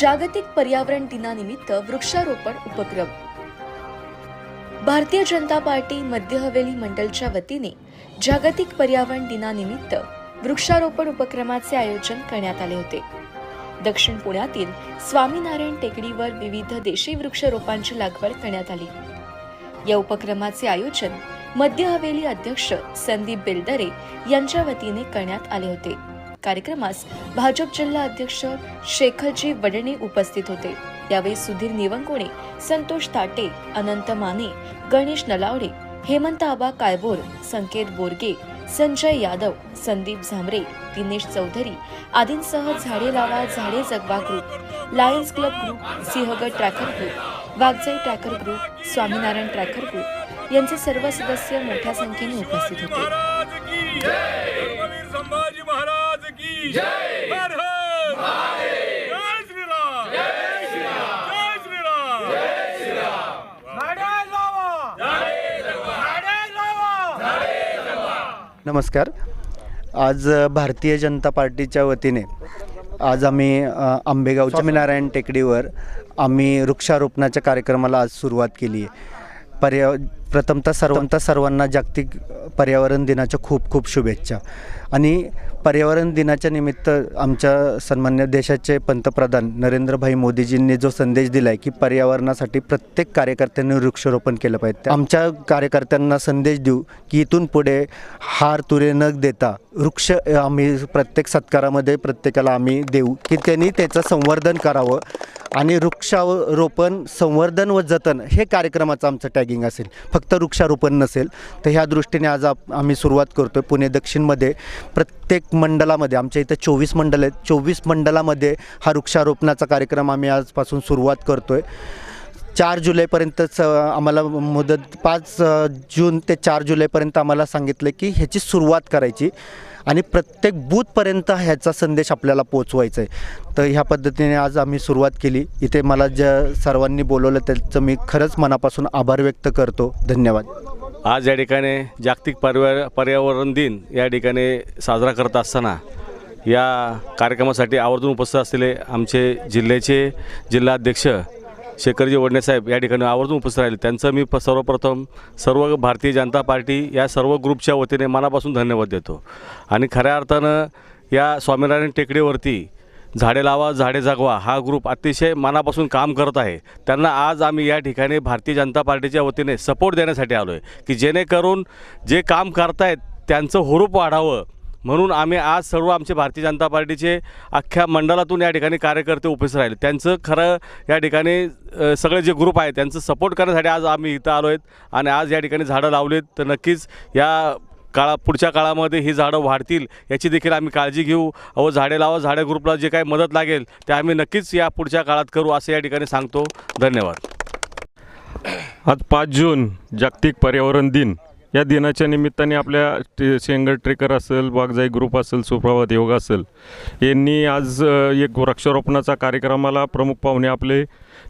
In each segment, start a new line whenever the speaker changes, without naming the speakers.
जागतिक पर्यावरण दिनानिमित्त वृक्षारोपण उपक्रम. भारतीय जनता पार्टी मध्य हवेली मंडलच्या वतीने जागतिक पर्यावरण दिनानिमित्त वृक्षारोपण उपक्रमाचे आयोजन करण्यात आले होते. दक्षिण पुण्यातील स्वामीनारायण टेकडीवर विविध देशी वृक्षरोपांची लागवड करण्यात आली. या उपक्रमाचे आयोजन मध्य हवेली अध्यक्ष संदीप बेलदरे यांच्या वतीने करण्यात आले होते. कार्यक्रमास भाजप जिल्हा अध्यक्ष शेखरजी वडणे उपस्थित होते. यावेळी सुधीर निवंकोणे संतोष ताटे अनंत माने गणेश नलावडे हेमंत आबा कायबोर संकेत बोरगे संजय यादव संदीप झांबरे दिनेश चौधरी आदींसह झाडे लावा झाडे जगवा group Lions club group Sinhagad trekker group Waghjai trekker group Swaminarayan trekker group यांचे सर्व सदस्य मोठ्या संख्येने उपस्थित होते.
महाराज की जय छत्रपती संभाजी महाराज की जय हर हर जय श्रीराम! जय श्रीराम! जय श्रीराम! जय श्रीराम झाडे लावा! झाडे लावा!
नमस्कार. आज भारतीय जनता पार्टीच्या वतीने आज आम्ही आंबेगाव स्वामीनारायण टेकडीवर आम्ही वृक्षारोपणाच्या कार्यक्रमाला आज सुरुवात केली आहे. पर्या प्रथमतः सर्वतः सर्वांना जागतिक पर्यावरण दिनाच्या खूप खूप शुभेच्छा. आणि पर्यावरण दिनाच्या निमित्त आमच्या सन्मान्य देशाचे पंतप्रधान नरेंद्रभाई मोदीजींनी जो संदेश दिला आहे की पर्यावरणासाठी प्रत्येक कार्यकर्त्यांनी वृक्षारोपण केलं पाहिजे. आमच्या कार्यकर्त्यांना संदेश देऊ की इथून पुढे हार तुरे न देता वृक्ष आम्ही प्रत्येक सत्कारामध्ये प्रत्येकाला आम्ही देऊ की त्यांनी त्याचं संवर्धन करावं आणि वृक्षारोपण संवर्धन व जतन हे कार्यक्रमाचं आमचं टॅगिंग असेल. फक्त वृक्षारोपण नसेल तर ह्या दृष्टीने आज आप आम्ही सुरुवात करतो पुणे दक्षिणमध्ये. प्रत्येक मंडलामध्ये आमच्या इथं चोवीस मंडल आहेत. चोवीस मंडलामध्ये हा वृक्षारोपणाचा कार्यक्रम आम्ही आजपासून सुरुवात करतो आहे चार जुलैपर्यंतच आम्हाला मुदत पाच जून ते चार जुलैपर्यंत आम्हाला सांगितलं की ह्याची सुरुवात करायची. आणि प्रत्येक बूथपर्यंत ह्याचा संदेश आपल्याला पोचवायचा आहे तर ह्या पद्धतीने आज आम्ही सुरुवात केली. इथे मला ज्या सर्वांनी बोलवलं त्याचं मी खरंच मनापासून आभार व्यक्त करतो. धन्यवाद.
आज या ठिकाणी जागतिक पर्या पर्यावरण दिन या ठिकाणी साजरा करत असताना या कार्यक्रमासाठी आवर्जून उपस्थित असलेले आमचे जिल्ह्याचे जिल्हाध्यक्ष शेखरजी वडणेसाहेब या ठिकाणी आवर्जून उपस्थित राहिले. त्यांचं मी प सर्वप्रथम सर्व भारतीय जनता पार्टी या सर्व ग्रुपच्या वतीने मनापासून धन्यवाद देतो. आणि खऱ्या अर्थानं या स्वामीनारायण टेकडीवरती झाडे लावा झाडे जगवा हा ग्रुप अतिशय मनापासून काम करत आहे. त्यांना आज आम्ही या ठिकाणी भारतीय जनता पार्टीच्या वतीने सपोर्ट देण्यासाठी आलो आहे की जेणेकरून जे काम करतायत त्यांचं हुरूप वाढावं. म्हणून आम्ही आज सर्व आमचे भारतीय जनता पार्टीचे अख्ख्या मंडळातून या ठिकाणी कार्यकर्ते उपस्थित राहिले. त्यांचं खरं या ठिकाणी सगळे जे ग्रुप आहे त्यांचं सपोर्ट करण्यासाठी आज आम्ही इथं आलो आहेत आणि आज या ठिकाणी झाडं लावलीत. तर नक्कीच या काळा पुढच्या काळामध्ये ही झाडं वाढतील याची देखील आम्ही काळजी घेऊ. व झाडे लावा झाडे ग्रुपला जे काही मदत लागेल ते आम्ही नक्कीच या पुढच्या काळात करू असं या ठिकाणी सांगतो. धन्यवाद.
आज पाच जून जागतिक पर्यावरण दिन. या दिनाच्या निमित्ताने आपल्या टे- शेंगड ट्रेकर असेल वाघजाई ग्रुप असेल सुप्रभात योग असेल यांनी आज एक वृक्षारोपणाचा कार्यक्रमाला प्रमुख पाहुणे आपले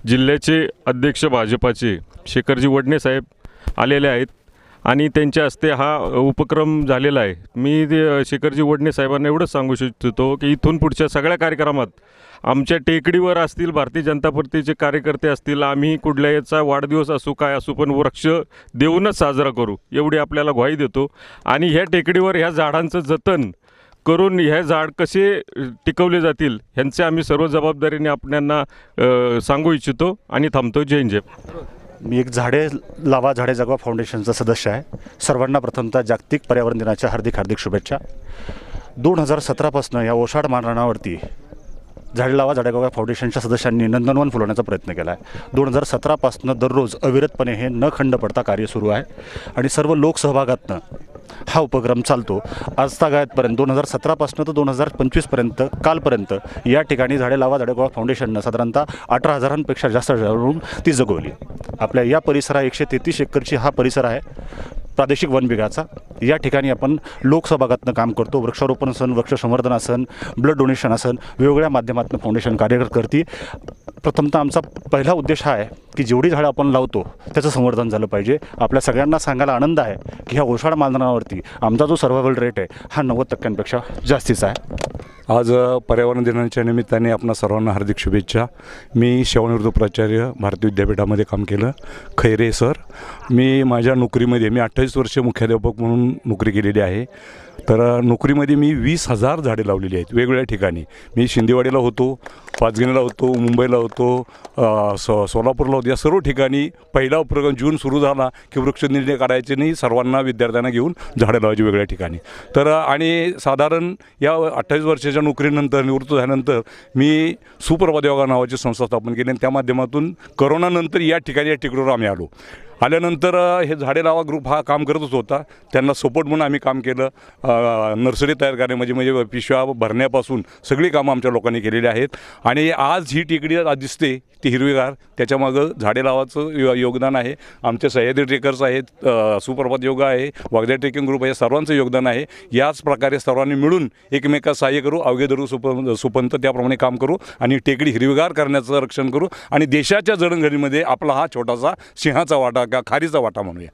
जिल्ह्याचे अध्यक्ष भाजपाचे शेखरजी वडणे साहेब आलेले आहेत. आणि त्यांच्या हस्ते हा उपक्रम झालेला आहे. मी शेखरजी वडणे साहेबांना एवढंच सांगू इच्छितो की इथून पुढच्या सगळ्या कार्यक्रमात आमच्या टेकडीवर असतील भारतीय जनता पार्टीचे कार्यकर्ते असतील आम्ही कुठल्या याचा वाढदिवस असू काय असू पण वृक्ष देऊनच साजरा करू एवढी आपल्याला ग्वाही देतो. आणि ह्या टेकडीवर ह्या झाडांचं जतन करून हे झाड कसे टिकवले जातील ह्यांचे आम्ही सर्व जबाबदारीने आपल्यांना सांगू इच्छितो आणि थांबतो. जय जय
मी एक झाडे लावा झाडे जगवा फाउंडेशनचा सदस्य आहे. सर्वांना प्रथमतः जागतिक पर्यावरण दिनाच्या हार्दिक हार्दिक शुभेच्छा. दोन हजार सतरापासून या ओसाड मारणावरती झाडे लावा झाडे जगवा फाउंडेशनच्या सदस्यांनी नंदनवन फुलवण्याचा प्रयत्न केला आहे दोन हजार सतरापासून दररोज अविरतपणे हे न खंड पडता कार्य सुरू आहे. आणि सर्व लोकसहभागातनं हा उपक्रम चालतो. आजतागायतपर्यंत दोन हजार सतरापासून तर दोन हजार पंचवीसपर्यंत कालपर्यंत या ठिकाणी झाडे लावा झाडे गोळा फाउंडेशननं साधारणतः अठरा हजारांपेक्षा जास्त झाडून ती जगवली. आपल्या या परिसरा एकशे तेहतीस एकरची हा परिसर आहे. प्रादेशिक वन विभागाचा. या ठिकाणी आपण लोकसहभागातनं काम करतो. वृक्षारोपण असन वृक्ष संवर्धन असन ब्लड डोनेशन असन वेगवेगळ्या माध्यमातून फाउंडेशन कार्यरत करते. प्रथमतः आमचा पहिला उद्देश हा आहे की जेवढी झाडं आपण लावतो त्याचं संवर्धन झालं पाहिजे. आपल्या सगळ्यांना सांगायला आनंद आहे की ह्या ओसाड मानधनावरती आमचा जो सर्व्हायवल रेट आहे हा नव्वद टक्क्यांपेक्षा जास्तीचा आहे.
आज पर्यावरण दिनाच्या निमित्ताने आपणा सर्वांना हार्दिक शुभेच्छा. मी सेवानिवृत्त प्राचार्य भारतीय विद्यापीठामध्ये काम केलं. खैरे सर. मी माझ्या नोकरीमध्ये मी अठ्ठावीस वर्ष मुख्याध्यापक म्हणून नोकरी केलेली आहे. तर नोकरीमध्ये मी वीस हजार झाडे लावलेली आहेत वेगवेगळ्या ठिकाणी. मी शिंदेवाडीला होतो पाचगणीला होतो मुंबईला होतो सो सोलापूरला होतो. या सर्व ठिकाणी पहिला उपक्रम जून सुरू झाला की वृक्ष निर्णय काढायचे नाही सर्वांना विद्यार्थ्यांना घेऊन झाडं लावायची वेगळ्या ठिकाणी. तर आणि साधारण या अठ्ठावीस वर्षाच्या नोकरीनंतर निवृत्त झाल्यानंतर मी सुप्रभात योगा नावाची संस्था स्थापन केली आणि त्या माध्यमातून करोनानंतर या ठिकाणी या टिकडीवर आम्ही आलो. आल्यानंतर हे झाडे लावा ग्रुप हा काम करतच होता. त्यांना सपोर्ट म्हणून आम्ही काम केलं. नर्सरी तयार करणे म्हणजे म्हणजे पिशव्या भरण्यापासून सगळी कामं आमच्या लोकांनी केलेली आहेत. आणि आज ही टेकडी आज दिसते ती हिरवीगार. त्याच्यामागं झाडे लावाचं यो- योगदान आहे. आमचे सह्याद्री ट्रेकर्स आहेत सुप्रभात योगा आहे वागद्या ट्रेकिंग ग्रुप आहे सर्वांचं योगदान आहे. याच प्रकारे सर्वांनी मिळून एकमेकास सहाय्य करू अवघे धरू सुप सुपंत त्याप्रमाणे काम करू आणि टेकडी हिरवीगार करण्याचं रक्षण करू. आणि देशाच्या जडणघडीमध्ये आपला हा छोटासा सिंहाचा वाटा का खारीचा वाटा म्हणूया.